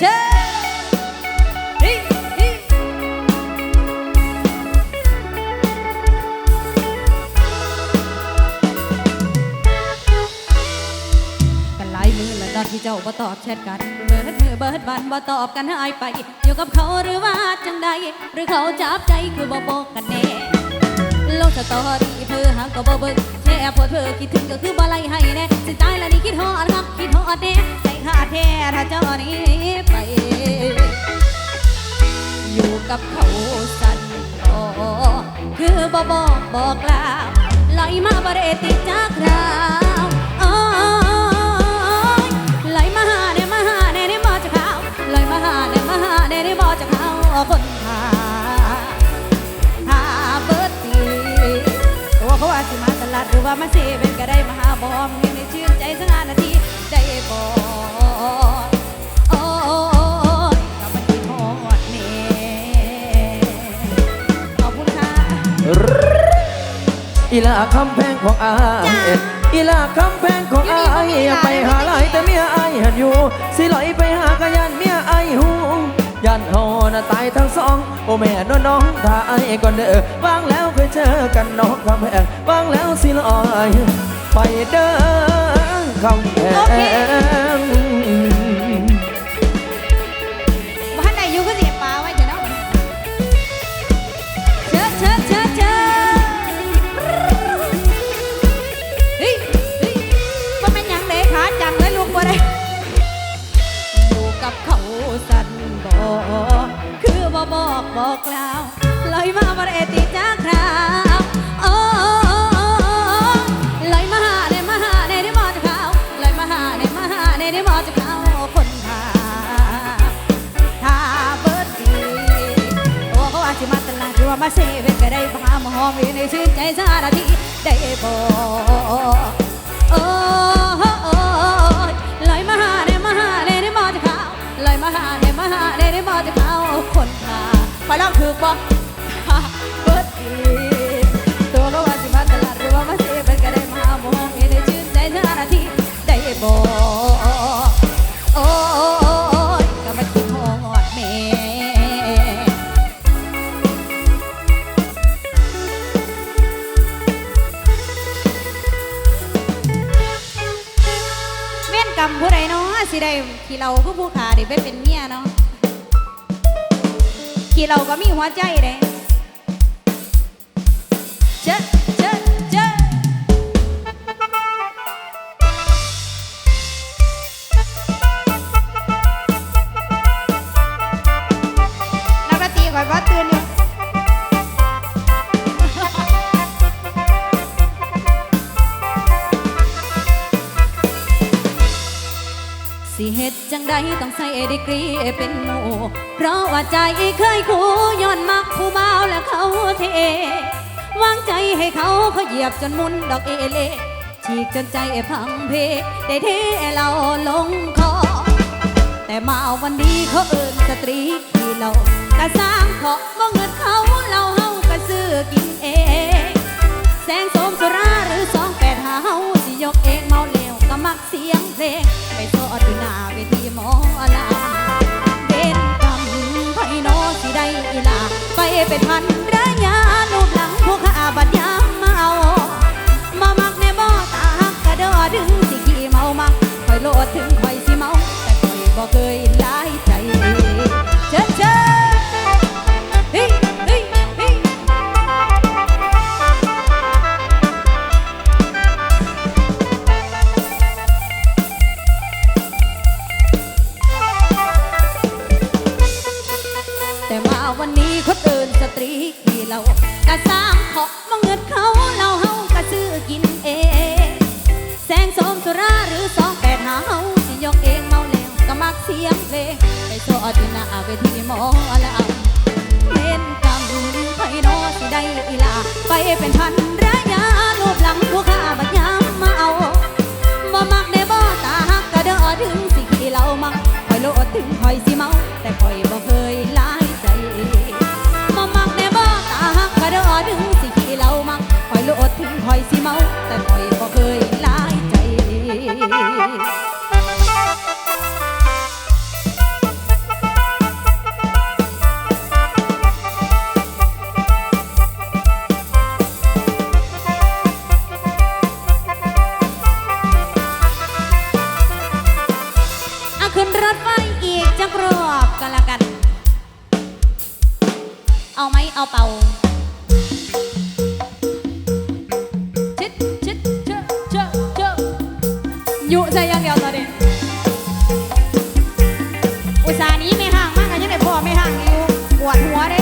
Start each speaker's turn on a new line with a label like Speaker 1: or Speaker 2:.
Speaker 1: เชิญเฮ้ยเฮ้ยกันหลายมือล้วเนอที่เจ้าบ่ตอบแชทกันเบิดมือเบิดวันบ่ตอบกันหายไป อยู่กับเขาหรือว่าจังใด หรือเขาจับใจคือบ่บอกกันแน่โลกสตอรี่เพื่อหาก็บ่เบิ่งแช่โพดเพื่อคิดถึงก็คือบ่ไล่ให้แน่สิตายแล้วนี่คิดฮอดครับคิดฮอดแน่ ใจขาดแท้ถ้าเจ้านี้ไป อยู่กับเขาสั่นโอคือบ่บอกบอกกล่าวลอยมาบ่ได้ติดจากคราวโอ้ยลมาหาเนี่ยมาหาเนี่ยเนี่ยบ่จะเขาลอยมาหาเนี่ยมาหาเนี่ยเนี่ยบ่จะเขาคนทาหาเบิดตีตัวเขาว่าสิมาตลาดหรือว่ามาเซเว่นก็ได้มาหาบอมให้ในชื่นใจสักห้านาทีได้บอโอีลาคำ
Speaker 2: แพงของอายอีลาคำแพงของอายอยาไปหาหลายแต่เมียอายหันอยู่ สิลอยไปหากะยันเมียอายหูยันเฮาน่ะตายทั้งสอง โอแม่น้องน้องถ้าอายก่อนเด้อวางแล้วเคยเจอกันน้องคำแพงวางแล้วสิลอยไปเด้อคำแพง
Speaker 1: ได้ได้บ่จะเขาคนทาถ้าเบิดดีโอ้เขาอาจสิมาตลาดหรือว่ามาเซเว่นก็ได้มาหาหมอมีในชื่นใจสานาทีได้บ่โอ้โอ้ลอยมาหาได้มาหาได้ได้บ่จะเขาลอยมาหาได้มาหาได้ได้บ่จะเขาคนทาไปลองถือบ่เขี่เราผู้ผู้ขาเด้ไปเป็นเมียเนาะขี่เราก็มีหัวใจเลย็ดจังใดต้องใส่ดีกรีเป็นหมู่เพราะว่าใจเคยคู่ย้อนมักผู้บ่าและเขาเทวางใจให้เขาเขาเหยียบจนมุนดอกเอเลฉีกจนใจพังเพได้เทเราลงคอแต่มาวันนี้เขาเอินสตรีที่เรากะสร้างขอบ่เงินเขาเราเฮากะซื้อกินเองแสงโสมสุราหรือ แปดหาเฮาสิยกเองเมาแล้วก็มักเสียงเพลงไปโซอดอยู่หน้าเวทีหมอลำเด่นกำไพโนสิได้อีลาไปเป็นพันระยะลูกหลังผู้ข้าบัดยามมาเอา มามักในบ่อตาหักกระเดอดึงสิขี่เมามักคอยโลดถึงคอยสิเมา แต่คอยบ่เคย หรือสองแปดหาเฮาสิยกเองเมาแล้วก็มักเสียงเพลงไปโซอที่หน้าเวทีหมอลำเอาเล่นกำไพโนสิได้อีลาไปเป็นพันระยะรูปหลังพวกข้าบัดยามมาเอาบ่มักได้บ่ตาหักกระเดอถึงสิขี้เรามักคอยโลดถึงคอยสิเมา แต่คอยบ่เคยหลายใจบ่มักได้บ่ตาหักกระเดอถึงสิขี้เรามักคอยโลดถึงคอยสิเมาแต่ ยุใจยังเดียวตอนนี้อุตส่าห์นี้ไม่ห่างมากอะนยังไงพอไม่ห่างอยู่ปวดหัวเลย